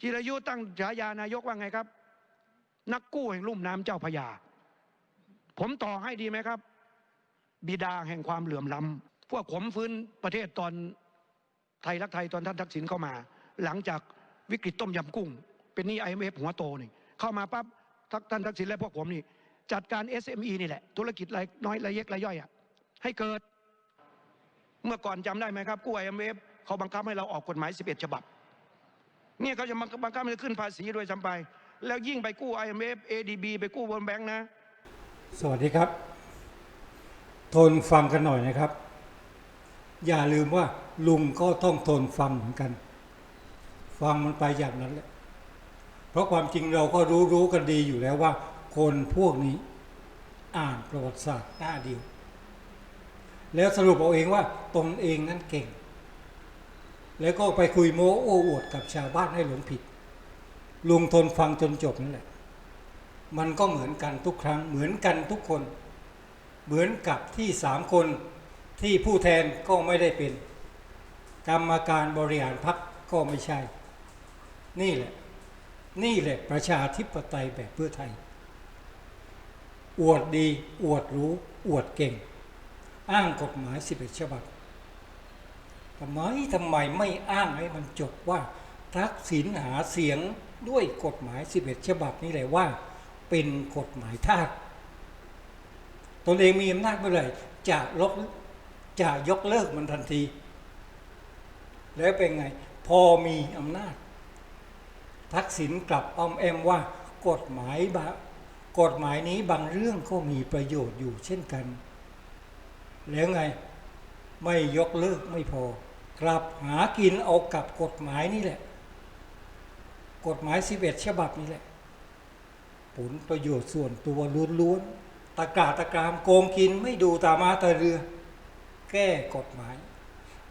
จิรายุตั้งฉายานายกว่าไงครับนักกู้แห่งลุ่มน้ำเจ้าพระยาผมต่อให้ดีไหมครับ บิดาแห่งความเหลื่อมล้ำพวกผมฟื้นประเทศตอนไทยรักไทยตอนท่านทักษิณเข้ามา หลังจากวิกฤตต้มยำกุ้ง เป็นนี้ไอเอฟหัวโตนี่เข้ามาปั๊บท่านทักษิณและพวกผมนี่ จัดการ SME นี่แหละ ธุรกิจรายน้อยรายเล็กรายย่อยอะให้เกิด เมื่อก่อนจำได้ไหมครับกู้ IMF เขาบังคับให้เราออกกฎหมาย 11 ฉบับ เนี่ยเขาจะบังคับให้ขึ้นภาษีด้วยซ้ำไป แล้วยิ่งไปกู้ IMF ADB ไปกู้ World Bank นะ สวัสดีครับ ทนฟังกันหน่อยนะครับ อย่าลืมว่าลุงก็ต้องทนฟังเหมือนกัน ฟังมันไปอย่างนั้นแหละ เพราะความจริงเราก็รู้รู้กันดีอยู่แล้วว่า คนพวกนี้อ่านประวัติศาสตร์หน้าเดียว แล้วสรุปเอาเองว่าตนเองนั้นเก่ง แล้วก็ไปคุยโม้โอ้อวดกับชาวบ้านให้หลงผิด ลุงทนฟังจนจบนั่นแหละ มันก็เหมือนกันทุกครั้งเหมือนกันทุกคน เหมือนกับที่สามคนที่ผู้แทนก็ไม่ได้เป็น กรรมการบริหารพรรคก็ไม่ใช่ นี่แหละ นี่แหละประชาธิปไตยแบบเพื่อไทย อวดดี อวดรู้ อวดเก่ง อ้างกฎหมาย11ฉบับ ทำไมทำไมไม่อ้างให้มันจบว่าทักษิณหาเสียงด้วยกฎหมาย 11 ฉบับนี้แหละว่า เป็นกฎหมายทาสตนเองมีอำนาจเมื่อไหร่จะลบจะยกเลิกมันทันที แล้วเป็นไง พอมีอำนาจ ทักษิณกลับอ้อมแอมว่ากฎหมายบกฎหมายนี้บางเรื่องก็มีประโยชน์อยู่เช่นกัน แล้วไงไม่ยกเลิกไม่พอ กลับหากินเอากับกฎหมายนี่แหละ กฎหมาย11ฉบับนี่แหละ ผลประโยชน์ส่วนตัวล้วนๆตะกาตะกรามโกงกินไม่ดูตามาตาเรือ แก้กฎหมาย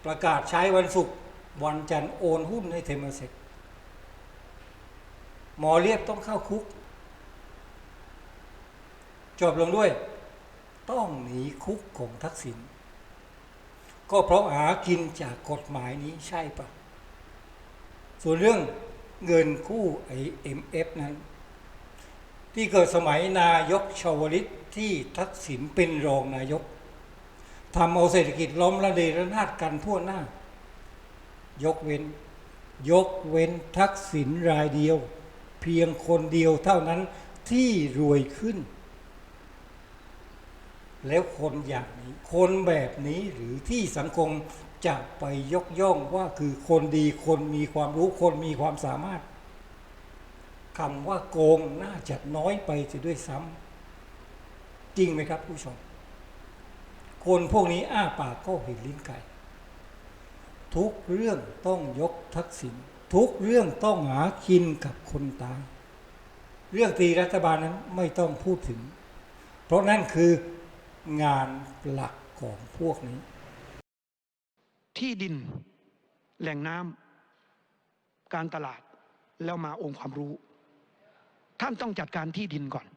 ประกาศใช้วันศุกร์วันจันทร์โอนหุ้นให้เทมเสกหมอเรียบต้องเข้าคุก จบลงด้วย ต้องหนีคุกของทักษิณ ก็เพราะหากินจากกฎหมายนี้ใช่ปะส่วนเรื่องเงินกู้ไอเอ็มเอฟนั้น ที่เกิดสมัยนายกชาวลิตที่ทักษิณเป็นรองนายกทำเอาเศรษฐกิจล้มระเนระนาดกันทั่วหน้า ยกเว้น ยกเว้นทักษิณรายเดียว เพียงคนเดียวเท่านั้นที่รวยขึ้น แล้วคนอย่างนี้ คนแบบนี้หรือที่สังคมจะไปยกย่องว่าคือคนดีคนมีความรู้คนมีความสามารถคำว่าโกงน่าจะน้อยไปจะด้วยซ้ำจริงไหมครับผู้ชม คนพวกนี้อ้าปากก็เห็นลิ้นไก่ ทุกเรื่องต้องยกทักษิณทุกเรื่องต้องหากินกับคนตาย เรื่องตีรัฐบาลนั้นไม่ต้องพูดถึง เพราะนั่นคือ งานหลักของพวกนี้ ที่ดินแหล่งน้ำการตลาดแล้วมาองค์ความรู้ ท่านต้องจัดการที่ดินก่อน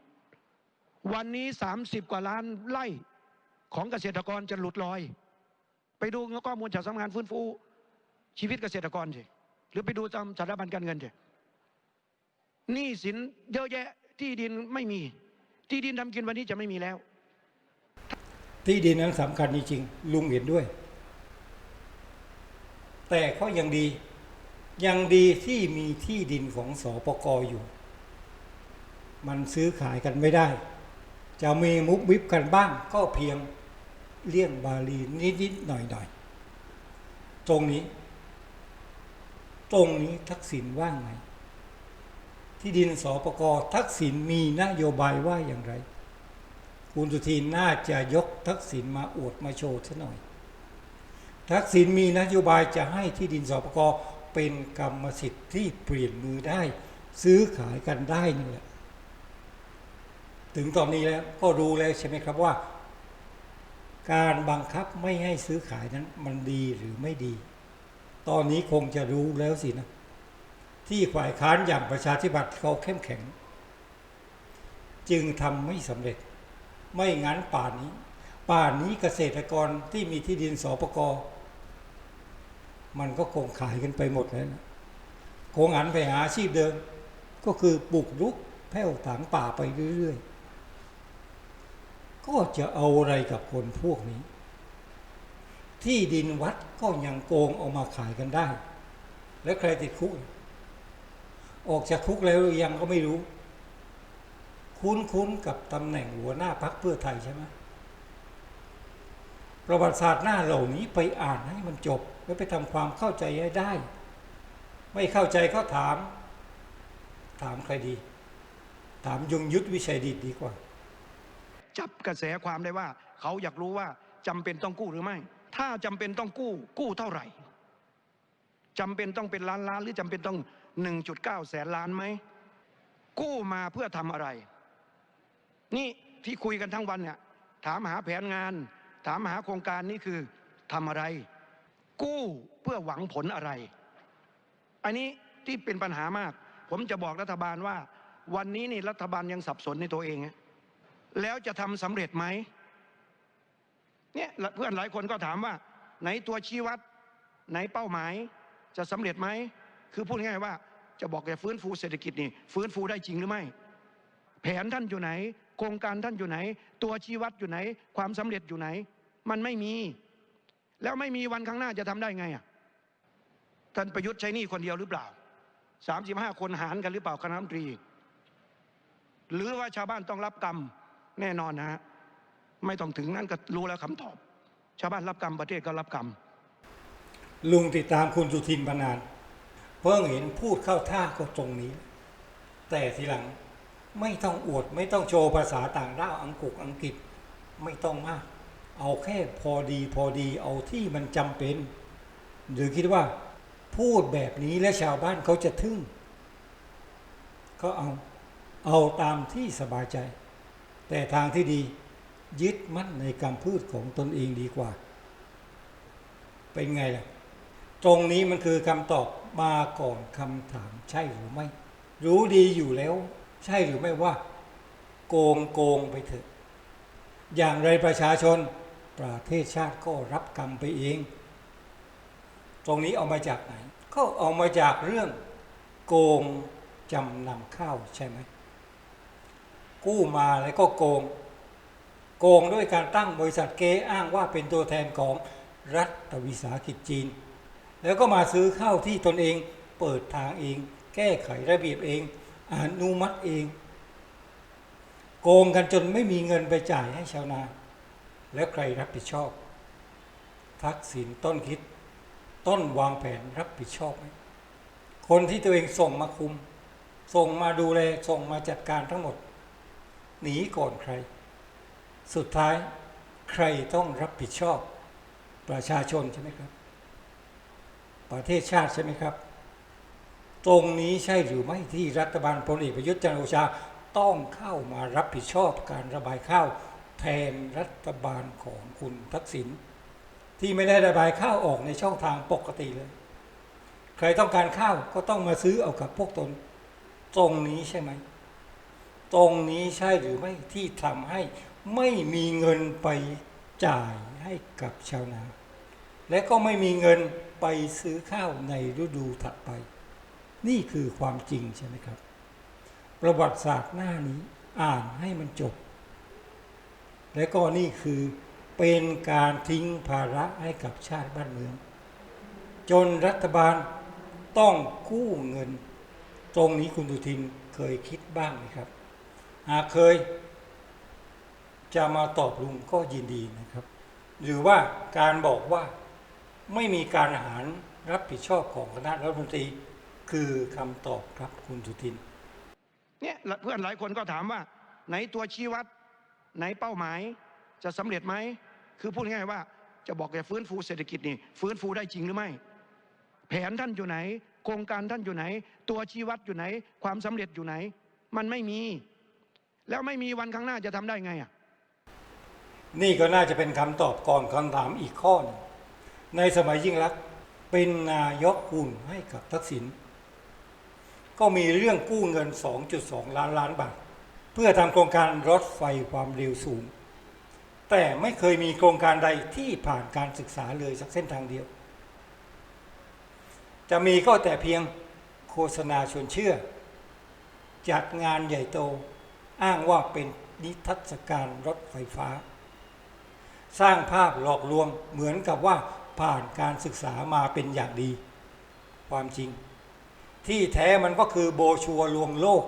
วันนี้ 30 กว่าล้านไร่ของเกษตรกรจะหลุดลอย ไปดูข้อมูลจากสำนักงานฟื้นฟูชีวิตเกษตรกรสิหรือไปดูตามสถาบันการเงินสิหนี้สินเยอะแยะที่ดินไม่มี ที่ดินทำกินวันนี้จะไม่มีแล้ว ที่ดินนั้นสำคัญจริงๆลุงเห็นด้วย แต่ก็ยังดี ยังดีที่มีที่ดินของสอปกอยู่ มันซื้อขายกันไม่ได้ จะมีมุกวิบกันบ้างก็เพียงเลี่ยงบาลีนิดๆหน่อยๆ ตรงนี้ ตรงนี้ทักษิณว่างไงที่ดินสอปกทักษิณมีนโยบายว่าอย่างไร คุณสุทินน่าจะยกทักษิณมาอวดมาโชว์ซะหน่อย ทักษิณมีนโยบายจะให้ที่ดินสปกเป็นกรรมสิทธิ์ที่เปลี่ยนมือได้ ซื้อขายกันได้นี่แหละถึงตอนนี้แล้วก็รู้แล้วใช่ไหมครับว่า การบังคับไม่ให้ซื้อขายนั้นมันดีหรือไม่ดี ตอนนี้คงจะรู้แล้วสินะ ที่ฝ่ายค้านอย่างประชาธิปัตย์เขาเข้มแข็ง จึงทำไม่สำเร็จ ไม่งั้นป่านนี้ ป่านนี้เกษตรกรที่มีที่ดินสปกมันก็คงขายกันไปหมดแล้วนะคงหันไปหาอาชีพเดิม ก็คือปลูกรุกแผ่วถางป่าไปเรื่อยๆ ก็จะเอาอะไรกับคนพวกนี้ ที่ดินวัดก็ยังโกงเอามาขายกันได้ แล้วใครติดคุก ออกจากคุกแล้วยังก็ไม่รู้ คุ้นๆกับตำแหน่งหัวหน้าพักเพื่อไทยใช่ไหมประวัติศาสตร์หน้าเหล่านี้ไปอ่านให้มันจบ แล้วไปทำความเข้าใจให้ได้ ไม่เข้าใจก็ถาม ถามใครดี ถามยงยุทธวิชัยดิตดีกว่า จับกระแสความได้ว่า เขาอยากรู้ว่าจำเป็นต้องกู้หรือไม่ ถ้าจำเป็นต้องกู้ กู้เท่าไหร่จำเป็นต้องเป็นล้านล้านหรือจำเป็นต้อง 1.9 แสนล้านไหมกู้มาเพื่อทำอะไร นี่ที่คุยกันทั้งวันเนี่ยถามหาแผนงานถามหาโครงการนี่คือทำอะไรกู้เพื่อหวังผลอะไร อันนี้ที่เป็นปัญหามาก ผมจะบอกรัฐบาลว่า วันนี้นี่รัฐบาลยังสับสนในตัวเอง แล้วจะทำสำเร็จไหมเนี่ยเพื่อนหลายคนก็ถามว่า ไหนตัวชี้วัด ไหนเป้าหมาย จะสำเร็จไหม คือพูดง่ายว่า จะบอกแกฟื้นฟูเศรษฐกิจนี่ฟื้นฟูได้จริงหรือไม่ แผนท่านอยู่ไหน โครงการท่านอยู่ไหน ตัวชี้วัดอยู่ไหน ความสำเร็จอยู่ไหน มันไม่มี แล้วไม่มีวันข้างหน้าจะทำได้ไงอะท่านประยุทธ์ใช้นี่คนเดียวหรือเปล่าสามสิบห้าคนหารกันหรือเปล่าคณะรัฐมนตรี หรือว่าชาวบ้านต้องรับกรรมแน่นอนนะฮะไม่ต้องถึงนั้นก็รู้แล้วคำตอบ ชาวบ้านรับกรรมประเทศก็รับกรรมลุงติดตามคุณสุทินมานาน เพิ่งเห็นพูดเข้าท่าก็ตรงนี้ แต่ทีหลัง ไม่ต้องอวด ไม่ต้องโชว์ภาษาต่างด้าวอังกฤษอังกฤษไม่ต้องมาก เอาแค่พอดีพอดีเอาที่มันจำเป็น หรือคิดว่า พูดแบบนี้และชาวบ้านเขาจะทึ่ง ก็เอาเอาตามที่สบายใจ แต่ทางที่ดียึดมั่นในคำพูดของตนเองดีกว่า เป็นไงล่ะ ตรงนี้มันคือคำตอบมาก่อนคำถามใช่หรือไม่ รู้ดีอยู่แล้ว ใช่หรือไม่ว่า โกงโกงไปเถอะ อย่างไรประชาชนประเทศชาติก็รับกรรมไปเอง ตรงนี้เอามาจากไหน ก็เอามาจากเรื่อง โกงจำนำข้าวใช่ไหมกู้มาแล้วก็โกง โกงด้วยการตั้งบริษัทเกอ้างว่าเป็นตัวแทนของรัฐวิสาหกิจจีน แล้วก็มาซื้อข้าวที่ตนเองเปิดทางเอง แก้ไขระเบียบเอง อนุมัติเอง โกงกันจนไม่มีเงินไปจ่ายให้ชาวนา แล้วใครรับผิดชอบ ทักษิณต้นคิด ต้นวางแผนรับผิดชอบไหมคนที่ตัวเองส่งมาคุม ส่งมาดูแล ส่งมาจัดการทั้งหมด หนีก่อนใคร สุดท้ายใครต้องรับผิดชอบ ประชาชนใช่ไหมครับ ประเทศชาติใช่ไหมครับ ตรงนี้ใช่หรือไม่ที่รัฐบาลพลเอกประยุทธ์จันทร์โอชาต้องเข้ามารับผิดชอบการระบายข้าวแทนรัฐบาลของคุณทักษิณที่ไม่ได้ระบายข้าวออกในช่องทางปกติเลย ใครต้องการข้าวก็ต้องมาซื้อเอากับพวกตน ตรงนี้ใช่ไหม ตรงนี้ใช่หรือไม่ที่ทำให้ไม่มีเงินไปจ่ายให้กับชาวนา และก็ไม่มีเงินไปซื้อข้าวในฤดูถัดไป นี่คือความจริงใช่ไหมครับ ประวัติศาสตร์หน้านี้อ่านให้มันจบ และก็นี่คือเป็นการทิ้งภาระให้กับชาติบ้านเมือง จนรัฐบาลต้องกู้เงิน ตรงนี้คุณดุทินเคยคิดบ้างไหมครับ หากเคย จะมาตอบลุงก็ยินดีนะครับ หรือว่าการบอกว่าไม่มีการหารรับผิดชอบของคณะรัฐมนตรี คือคำตอบครับคุณสุทิน เนี่ยเพื่อนหลายคนก็ถามว่า ไหนตัวชี้วัด ไหนเป้าหมายจะสำเร็จไหม คือพูดง่ายๆว่าจะบอกแกฟื้นฟูเศรษฐกิจนี่ฟื้นฟูได้จริงหรือไม่ แผนท่านอยู่ไหน โครงการท่านอยู่ไหน ตัวชี้วัดอยู่ไหน ความสำเร็จอยู่ไหน มันไม่มี แล้วไม่มีวันข้างหน้าจะทำได้ไงอะนี่ก็น่าจะเป็นคำตอบก่อนคำถามอีกข้อหนึงในสมัยยิ่งรักษณ์เป็นนายกอุ่นให้กับทักษิณ ก็มีเรื่องกู้เงิน 2.2 ล้านล้านบาท เพื่อทำโครงการรถไฟความเร็วสูง แต่ไม่เคยมีโครงการใดที่ผ่านการศึกษาเลยสักเส้นทางเดียว จะมีก็แต่เพียงโคษณาชวนเชื่อ จัดงานใหญ่โตอ้างว่าเป็นนิทรรศการรถไฟฟ้า สร้างภาพหลอกลวงเหมือนกับว่าผ่านการศึกษามาเป็นอย่างดี ความจริง ที่แท้มันก็คือโบชัวร์ลวงโลก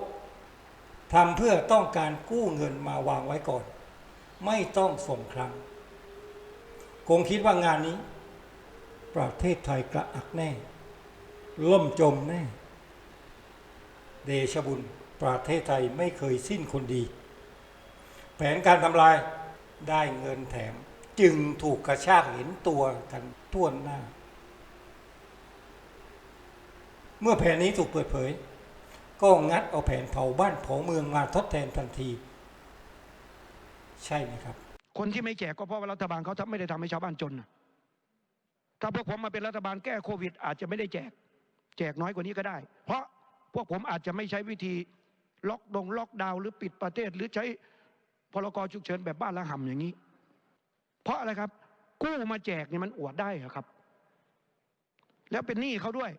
ทำเพื่อต้องการกู้เงินมาวางไว้ก่อน ไม่ต้องส่งครั้งคงคิดว่างานนี้ ประเทศไทยกระอักแน่ ล่มจมแน่ เดชบุญประเทศไทยไม่เคยสิ้นคนดี แผนการทำลายได้เงินแถม จึงถูกกระชากเห็นตัวกันทั่วหน้า เมื่อแผนนี้ถูกเปิดเผย ก็งัดเอาแผนเผาบ้านเผาเมืองมาทดแทนทันที ใช่ไหมครับ คนที่ไม่แจกก็เพราะว่ารัฐบาลเขาทำไม่ได้ทำให้ชาวบ้านจน ถ้าพวกผมมาเป็นรัฐบาลแก้โควิด อาจจะไม่ได้แจก แจกน้อยกว่านี้ก็ได้ เพราะพวกผมอาจจะไม่ใช้วิธีล็อกดงล็อกดาวน์หรือปิดประเทศ หรือใช้พรกฉุกเฉินแบบบ้านละห่ำอย่างนี้ เพราะอะไรครับ กู้มาแจกเนี่ยมันอวดได้ครับ แล้วเป็นหนี้เขาด้วย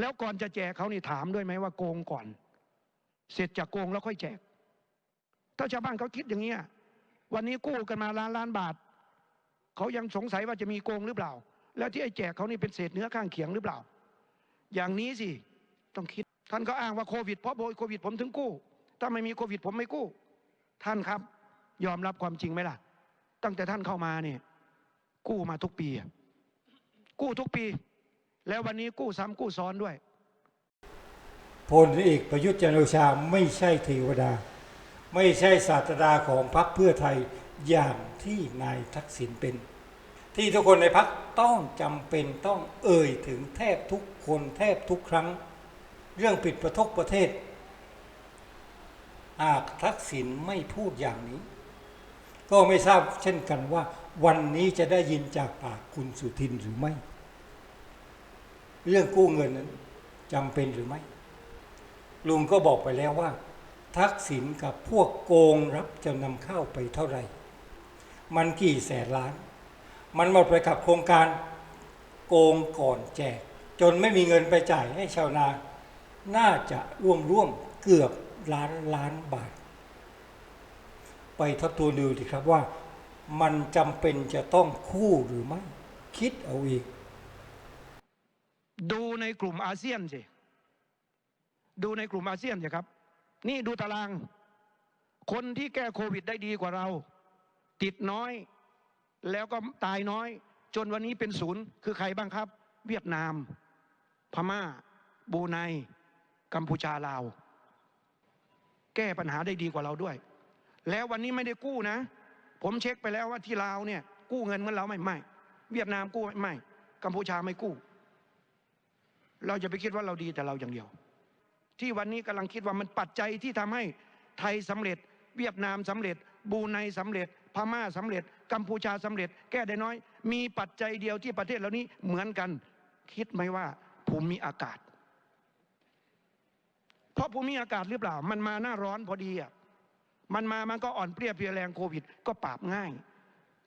แล้วก่อนจะแจกเขานี่ถามด้วยไหมว่าโกงก่อน เสร็จจากโกงแล้วค่อยแจก ถ้าชาวบ้านเขาคิดอย่างเงี้ยวันนี้กู้กันมาล้านล้านบาทเขายังสงสัยว่าจะมีโกงหรือเปล่า แล้วที่ไอ้แจกเขานี่เป็นเศษเนื้อข้างเคียงหรือเปล่า อย่างนี้สิต้องคิด ท่านก็อ้างว่าโควิดเพราะโควิดผมถึงกู้ ถ้าไม่มีโควิดผมไม่กู้ ท่านครับ ยอมรับความจริงไหมล่ะ ตั้งแต่ท่านเข้ามาเนี่ยกู้มาทุกปี กู้ทุกปี แล้ววันนี้กู้ซ้ำกู้ซ้อนด้วยพลเอกประยุทธ์จันทร์โอชาไม่ใช่เทวดา ไม่ใช่ศาสดาของพรรคเพื่อไทยอย่างที่นายทักษิณเป็น ที่ทุกคนในพรรคต้องจำเป็นต้องเอ่ยถึงแทบทุกคนแทบทุกครั้ง เรื่องปิดประทกประเทศหากทักษิณไม่พูดอย่างนี้ ก็ไม่ทราบเช่นกันว่า วันนี้จะได้ยินจากปากคุณสุทินหรือไม่ เรื่องกู้เงินนั้นจำเป็นหรือไม่ ลุงก็บอกไปแล้วว่า ทักษิณกับพวกโกงรับจำนำข้าวไปเท่าไหร่ มันกี่แสนล้าน มันหมดไปกับโครงการโกงก่อนแจก จนไม่มีเงินไปจ่ายให้ชาวนา น่าจะร่วมร่วมๆเกือบล้านล้านบาท ไปทบทวนดูดีครับว่า มันจำเป็นจะต้องคู่หรือไม่ คิดเอาเอง ดูในกลุ่มอาเซียนสิดูในกลุ่มอาเซียนสิครับ นี่ดูตาราง คนที่แก้โควิดได้ดีกว่าเรา ติดน้อย แล้วก็ตายน้อย จนวันนี้เป็นศูนย์คือใครบ้างครับ เวียดนาม พม่า บูไนกัมพูชาลาว แก้ปัญหาได้ดีกว่าเราด้วย แล้ววันนี้ไม่ได้กู้นะ ผมเช็คไปแล้วว่าที่ลาวเนี่ย กู้เงินเหมือนเราไม่ไม่เวียดนามกู้ไม่ไม่กัมพูชาไม่กู้ เราจะไปคิดว่าเราดีแต่เราอย่างเดียว ที่วันนี้กำลังคิดว่ามันปัจจัยที่ทำให้ไทยสำเร็จ เวียดนามสำเร็จ บูไนสำเร็จ พม่าสำเร็จ กัมพูชาสำเร็จ แก้ได้น้อย มีปัจจัยเดียวที่ประเทศเหล่านี้เหมือนกัน คิดไหมว่าภูมิอากาศ เพราะภูมิอากาศหรือเปล่า มันมาหน้าร้อนพอดีอะมันมามันก็อ่อนเปรี้ยเพลียแรงโควิด ก็ปราบง่าย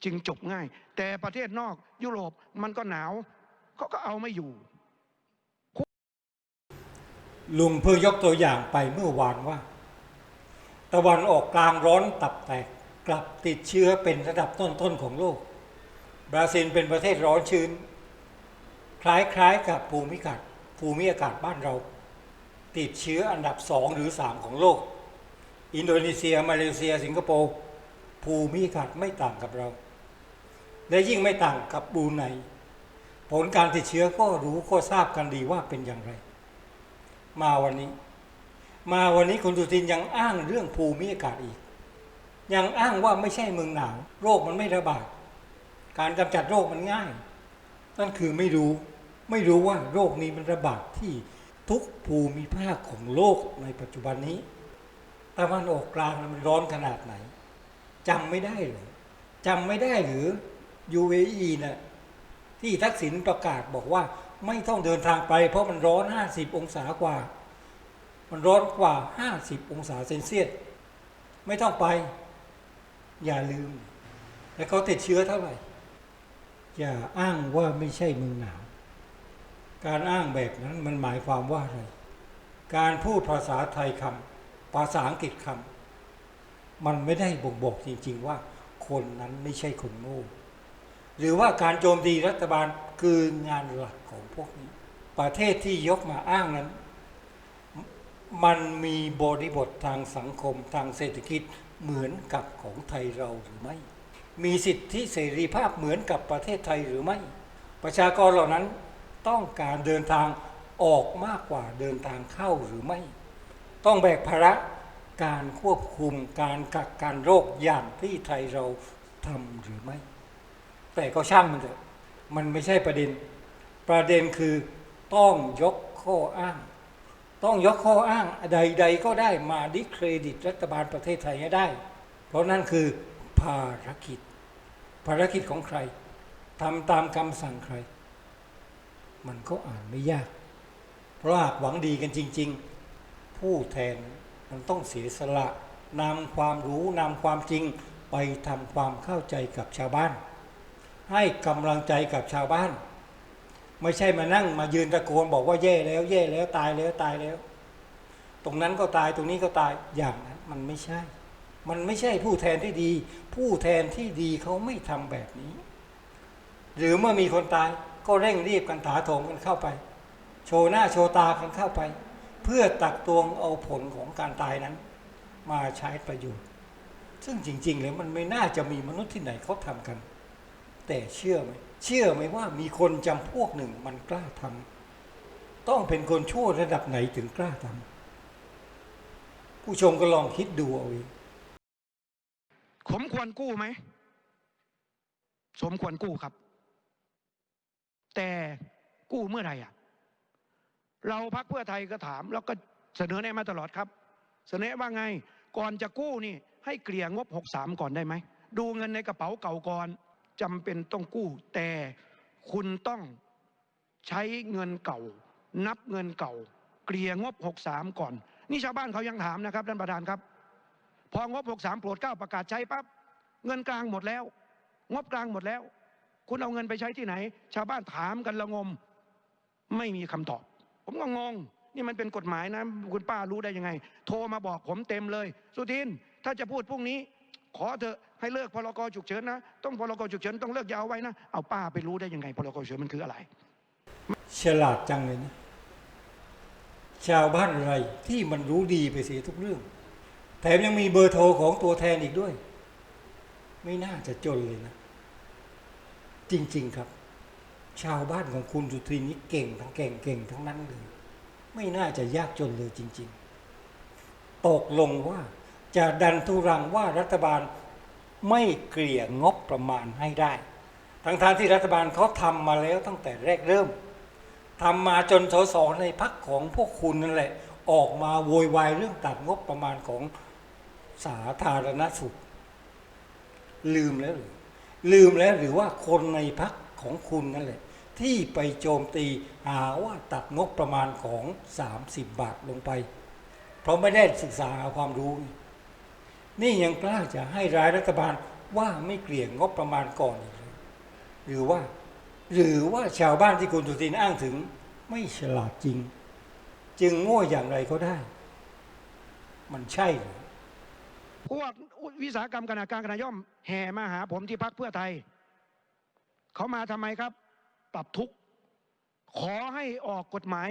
จึงจบง่าย แต่ประเทศนอกยุโรปมันก็หนาวเขาก็เอาไม่อยู่ ลุงเพิ่งยกตัวอย่างไปเมื่อวานว่า ตะวันออกกลางร้อนตับแตกกลับติดเชื้อเป็นระดับต้นๆของโลก บราซิลเป็นประเทศร้อนชื้น คล้ายๆกับภูมิอากาศภูมิอากาศบ้านเรา ติดเชื้ออันดับสองหรือสามของโลก อินโดนีเซีย มาเลเซีย สิงคโปร์ภูมิอากาศไม่ต่างกับเรา และยิ่งไม่ต่างกับบูไนผลการติดเชื้อก็รู้ก็ทราบกันดีว่าเป็นอย่างไร มาวันนี้ มาวันนี้คุณสุทินยังอ้างเรื่องภูมิอากาศอีก ยังอ้างว่าไม่ใช่เมืองหนาวโรคมันไม่ระบาด การกำจัดโรคมันง่าย นั่นคือไม่รู้ไม่รู้ว่าโรคนี้มันระบาดที่ทุกภูมิภาคของโลกในปัจจุบันนี้ตะวันออกกลางมันร้อนขนาดไหนจำไม่ได้เหรือจำไม่ได้หรือ UAE น่ะ ที่ทักษิณประกาศบอกว่าไม่ต้องเดินทางไป เพราะมันร้อน 50 องศากว่า มันร้อนกว่า 50 องศาเซนเซียสไม่ต้องไป อย่าลืม แล้วเขาติดเชื้อเท่าไหร่ อย่าอ้างว่าไม่ใช่เมืองหนาวการอ้างแบบนั้นมันหมายความว่าอะไร การพูดภาษาไทยคำภาษาอังกฤษคำมันไม่ได้บ่งบอกจริง ๆ ว่าคนนั้นไม่ใช่คนโง่ หรือว่าการโจมตีรัฐบาลคืองานหลักของพวกนี้ ประเทศที่ยกมาอ้างนั้น มันมีบริบททางสังคมทางเศรษฐกิจเหมือนกับของไทยเราหรือไม่ มีสิทธิเสรีภาพเหมือนกับประเทศไทยหรือไม่ ประชากรเหล่านั้นต้องการเดินทางออกมากกว่าเดินทางเข้าหรือไม่ ต้องแบกภาระการควบคุมการกักกันโรคอย่างที่ไทยเราทำหรือไม่ แต่ก็ช่างมันเถอะ มันไม่ใช่ประเด็น ประเด็นคือต้องยกข้ออ้าง ต้องยกข้ออ้างใด ๆ ก็ได้มาดิเครดิตรัฐบาลประเทศไทยให้ได้ เพราะนั่นคือภารกิจ ภารกิจของใครทำตามคำสั่งใคร มันก็อ่านไม่ยาก เพราะหากหวังดีกันจริง ๆ ผู้แทนมันต้องเสียสละนำความรู้นำความจริงไปทำความเข้าใจกับชาวบ้าน ให้กำลังใจกับชาวบ้าน ไม่ใช่มานั่งมายืนตะโกนบอกว่าแย่แล้วแย่แล้วตายแล้วตายแล้ว ตรงนั้นก็ตายตรงนี้ก็ตายอย่างนั้นมันไม่ใช่ มันไม่ใช่ผู้แทนที่ดี ผู้แทนที่ดีเขาไม่ทำแบบนี้ หรือเมื่อมีคนตายก็เร่งรีบกันถาโถมกันเข้าไป โชว์หน้าโชว์ตากันเข้าไป เพื่อตักตวงเอาผลของการตายนั้น มาใช้ประโยชน์ ซึ่งจริง ๆ แล้วมันไม่น่าจะมีมนุษย์ที่ไหนเขาทำกัน แต่เชื่อไหมเชื่อไหมว่ามีคนจำพวกหนึ่งมันกล้าทำต้องเป็นคนชั่วระดับไหนถึงกล้าทำผู้ชมก็ลองคิดดูเอาเองสมควรกู้ไหม สมควรกู้ครับ แต่กู้เมื่อไหร่อะ เราพักเพื่อไทยก็ถาม แล้วก็เสนอแนะมาตลอดครับ เสนอว่าไง ก่อนจะกู้นี่ ให้เกลี่ยงบ 63 ก่อนได้ไหม ดูเงินในกระเป๋าเก่าก่อน จำเป็นต้องกู้แต่คุณต้องใช้เงินเก่านับเงินเก่าเกลี่ยงบ63ก่อนนี่ชาวบ้านเขายังถามนะครับท่านประธานครับ พองบ63โปรดเก้าประกาศใช้ปั๊บเงินกลางหมดแล้ว งบกลางหมดแล้ว คุณเอาเงินไปใช้ที่ไหน ชาวบ้านถามกันละงม ไม่มีคำตอบ ผมก็งงนี่มันเป็นกฎหมายนะ คุณป้ารู้ได้ยังไง โทรมาบอกผมเต็มเลย สุทินถ้าจะพูดพรุ่งนี้ ขอเถอะ ให้เลิกพรกรฉุกเฉินนะต้องพรกรฉุกเฉินต้องเลิกอยาวไว้นะเอาป้าไปรู้ได้ยังไงพรกฉุกเฉินมันคืออะไรฉลาดจังเลยนะชาวบ้านอะไรที่มันรู้ดีไปเสียทุกเรื่อง แถมยังมีเบอร์โทรของตัวแทนอีกด้วย ไม่น่าจะจนเลยนะ จริง ๆครับ ชาวบ้านของคุณสุทินนี่เก่งทั้งเก่งเก่งทั้งนั้นเลย ไม่น่าจะยากจนเลยจริง ๆ ตกลงว่าจะดันทุรังว่ารัฐบาล ไม่เกลี่ยงบประมาณให้ได้ ทั้งทางที่รัฐบาลเขาทำมาแล้วตั้งแต่แรกเริ่มทำมาจนสสในพักของพวกคุณนั่นแหละ ออกมาโวยวายเรื่องตัดงบประมาณของสาธารณสุข ลืมแล้วหรือลืมแล้วหรือว่าคนในพักของคุณนั่นแหละ ที่ไปโจมตีหาว่าตัดงบประมาณของ 30 บาทลงไป เพราะไม่ได้ศึกษาความรู้ นี่ยังกล้าจะให้ร้ายรัฐบาลว่าไม่เกลี่ยงงบประมาณก่อนอีกเลยหรือว่า หรือว่าชาวบ้านที่คุณสุทินอ้างถึง ไม่ฉลาดจริง จึงโง่อย่างไรก็ได้ มันใช่เหรือพวกวิสาหกรรมขนาดกลางขนาดย่อมแห่มาหาผมที่พักเพื่อไทย เขามาทำไมครับ ปรับทุกข์ขอให้ออกกฎหมาย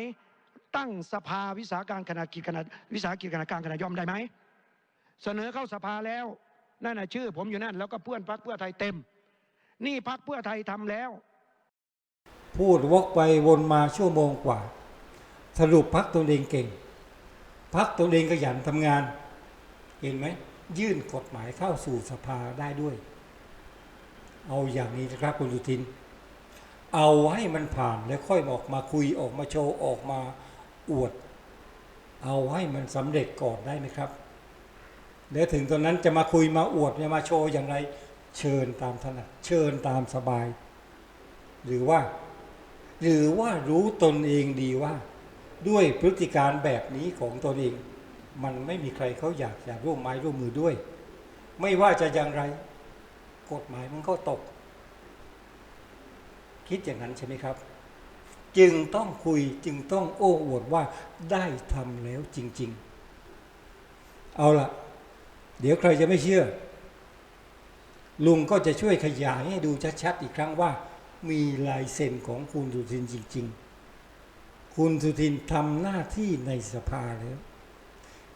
ตั้งสภาวิสาหการขนาดกิจขนาดวิสาหกิจขนาดกลางขนาดย่อมได้ไหม เสนอเข้าสภาแล้วนั่นน่ะชื่อผมอยู่นั่นแล้วก็เพื่อนพักเพื่อไทยเต็ม นี่พักเพื่อไทยทำแล้ว พูดวกไปวนมาชั่วโมงกว่า สรุปพักตนเองเก่ง พักตนเองขยันทำงาน เห็นไหมยื่นกฎหมายเข้าสู่สภาได้ด้วย เอาอย่างนี้นะครับคุณสุทิน เอาให้มันผ่านแล้วค่อยออกมาคุยออกมาโชว์ออกมาอวด เอาให้มันสำเร็จก่อนได้ไหมครับ เดี๋ยวถึงตอนนั้นจะมาคุยมาอวดจะมาโชว์อย่างไร เชิญตามถนัดเชิญตามสบาย หรือว่า หรือว่ารู้ตนเองดีว่า ด้วยพฤติการแบบนี้ของตนเอง มันไม่มีใครเขาอยากจะร่วมไม้ร่วมมือด้วย ไม่ว่าจะอย่างไร กฎหมายมันก็ตก คิดอย่างนั้นใช่ไหมครับ จึงต้องคุยจึงต้องโอ้อวดว่าได้ทำแล้วจริง ๆ เอาละ เดี๋ยวใครจะไม่เชื่อ ลุงก็จะช่วยขยายให้ดูชัดๆอีกครั้งว่า มีลายเซ็นของคุณสุทินจริง ๆ คุณสุทินทำหน้าที่ในสภาแล้ว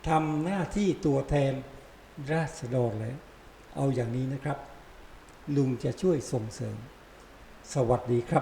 ทำหน้าที่ตัวแทนราษฎรแล้ว เอาอย่างนี้นะครับ ลุงจะช่วยส่งเสริม สวัสดีครับ